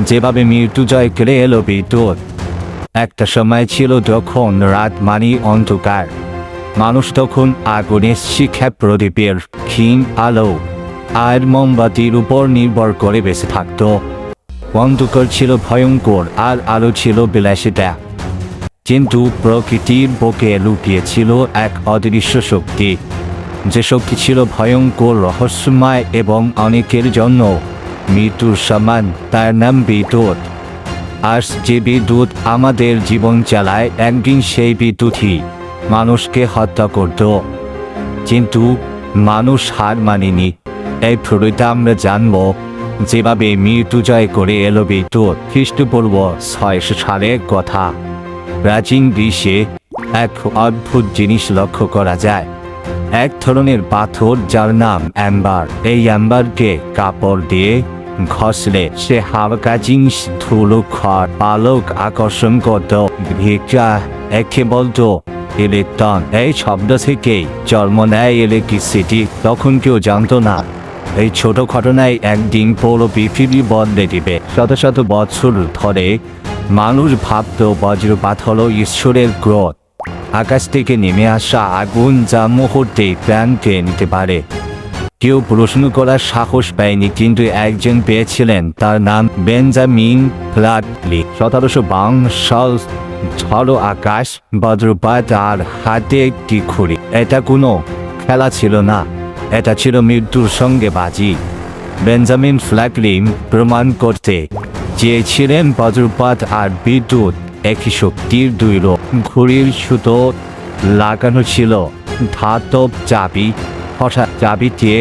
যেভাবে মৃত্যু জয় করে এলো বিদ্যুৎ। একটা সময় ছিল যখন রাত মানি অন্ধকার। মানুষ তখন আগুনের শিখা প্রদীপের ক্ষীণ আলো আর মোমবাতির উপর নির্ভর করে বেঁচে থাকত। অন্ধকার ছিল ভয়ঙ্কর আর আলো ছিল বিলাসিতা। কিন্তু প্রকৃতির বুকে লুকিয়েছিল এক অদৃশ্য শক্তি। যে শক্তি ছিল ভয়ঙ্কর, রহস্যময় এবং অনেকের জন্য মৃত্যুর সমান, তার নাম বিদ্যুৎ। আর যে বিদ্যুৎ আমাদের জীবন চালায়, একদিন সেই বিদ্যুৎই মানুষকে হত্যা করত। কিন্তু মানুষ হার মানেনি। এই প্রণীতা আমরা জানব, যেভাবে মৃত্যু জয় করে এলো বিদ্যুৎ। খ্রিস্টপূর্ব ছয়শো সালের কথা। প্রাচীন গ্রীষ্মে এক অদ্ভুত জিনিস লক্ষ্য করা যায়। এক ধরনের পাথর যার নাম অ্যাম্বার। এই অ্যাম্বারকে কাপড় দিয়ে ঘষলে সে হালকা জিনিস ধুলো খড় পালক আকর্ষণ করত। ভিক্ষা একে বলতো ইলেকট্রন এই শব্দ থেকেই জন্ম নেয় ইলেকট্রিসিটি তখন কেউ জানতো না। এই ছোট ঘটনায় একদিন পুরো পৃথিবী বদলে দিবে। শত শত বছর ধরে মানুষ ভাবত বজ্রপাত হল ঈশ্বরের ক্রোধ আকাশ থেকে নেমে আসা আগুন যা মুহূর্তে প্রাণকে নিতে পারে। কেউ প্রশ্ন করার সাহস পায়নি, কিন্তু একজন পেয়েছিলেন। তার নাম বেঞ্জামিন ফ্লাটলি সতেরোশো বাউন্ন সাল ঝড়ো আকাশ, বজ্রপাত আর হাতে একটি খুঁড়ি। এটা কোনো খেলা ছিল না। এটা ছিল মৃত্যুর সঙ্গে বাজি। বেঞ্জামিন ফ্ল্যাকলিম প্রমাণ করতে চেয়েছিলেন, বজ্রপাত আর বিদ্যুৎ একই শক্তির দুই রূপ ঘুড়ির সুতো লাগানো ছিল। ধাতব চাবি হঠাৎ চাবিতে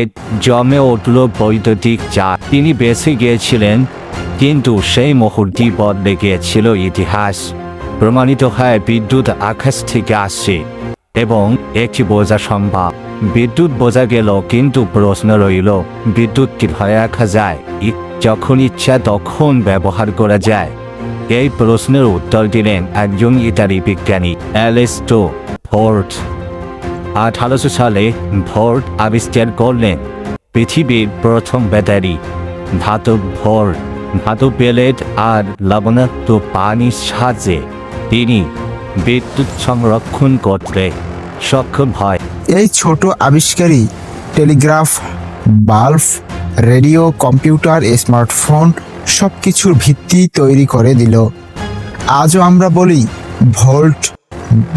জমে উঠল বৈদ্যুতিক চা তিনি বেঁচে গিয়েছিলেন, কিন্তু সেই মুহূর্তই বদলে গিয়েছিল ইতিহাস। প্রমাণিত হয় বিদ্যুৎ আকাশ থেকে আসছে, এবং একটি বোঝা সম্ভব। বিদ্যুৎ বোঝা গেল, কিন্তু প্রশ্ন রইল, বিদ্যুৎ কি ধরে রাখা যায় যখন ইচ্ছা তখন ব্যবহার করা যায়। এই প্রশ্নের উত্তর দিলেন একজন ইতালি বিজ্ঞানী, অ্যালেস্টো ফোর্ট। আঠারোশো সালে ভোর্ট আবিষ্কার করলেন পৃথিবীর প্রথম ব্যাটারি, ধাতব ভোর। ধাতব প্লেট আর লবণাক্ত পানির সাহায্যে তিনি বিদ্যুৎ সংরক্ষণ করতে সক্ষম হয়। এই ছোট আবিষ্কারই telegraph, bulb, radio, computer, smartphone সব কিছুর ভিত্তি তৈরি করে দিল। আজও আমরা বলি ভোল্ট,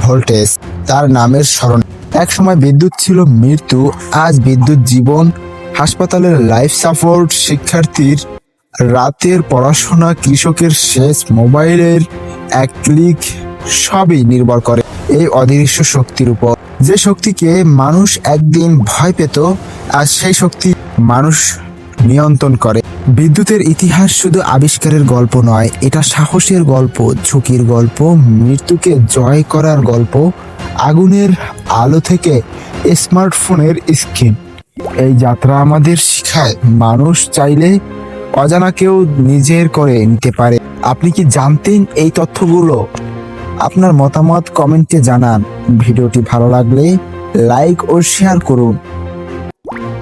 ভোল্টেজ, তার নামের স্মরণ। এক সময় বিদ্যুৎ ছিল মৃত্যু, আজ বিদ্যুৎ জীবন, হাসপাতালের লাইফ সাপোর্ট শিক্ষার্থীর, রাতের পড়াশোনা কৃষকের শেষ মোবাইলের এক ক্লিক সবই নির্ভর করে এই অদৃশ্য শক্তির উপর। যে শক্তিকে মানুষ একদিন ভয় পেত আজ সেই শক্তি মানুষ নিয়ন্ত্রণ করে। বিদ্যুতের ইতিহাস শুধু আবিষ্কারের গল্প নয়, এটা সাহসের গল্প, ঝুঁকির গল্প, মৃত্যুকে জয় করার গল্প আগুনের আলো থেকে স্মার্টফোনের স্ক্রিন। এই যাত্রা আমাদের শিখায়, মানুষ চাইলে অজানাকেও নিজের করে নিতে পারে। আপনি কি জানতেন এই তথ্যগুলো? আপনার মতামত কমেন্টে জানান। ভিডিওটি ভালো লাগলে লাইক ও শেয়ার করুন।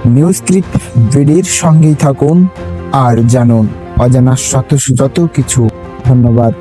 নিউজ ক্লিপ ভিডির সঙ্গেই থাকুন আর জানুন। অজানা শত যত কিছু। ধন্যবাদ।